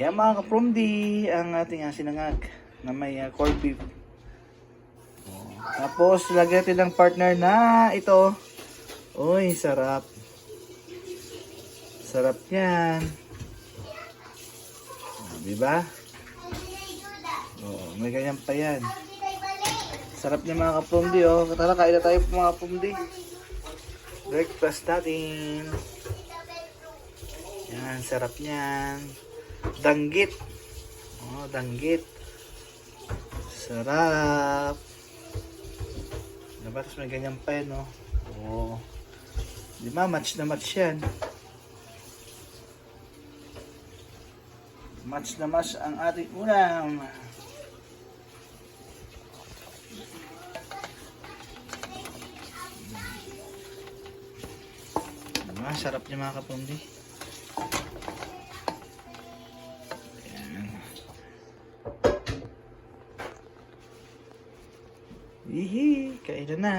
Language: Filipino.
Yan mga kapromdi, ang ating uh, sinangag na may uh, corned beef. Tapos, lagyan natin ng partner na ito. Uy, sarap. Sarap yan. Oh, di ba? Oo, may ganyan pa yan. Sarap niya mga kapromdi, oh. Tara, kain na tayo mga kapromdi. Breakfast natin. Yan, sarap niyan. Danggit. Oh, danggit. Sarap. Diba? Tapos may ganyan pa yan, no? Oh. Di ba? Match na match yan. Match na match ang ating ulam. Diba? Sarap niya mga kapundi. Hihi, kailan na.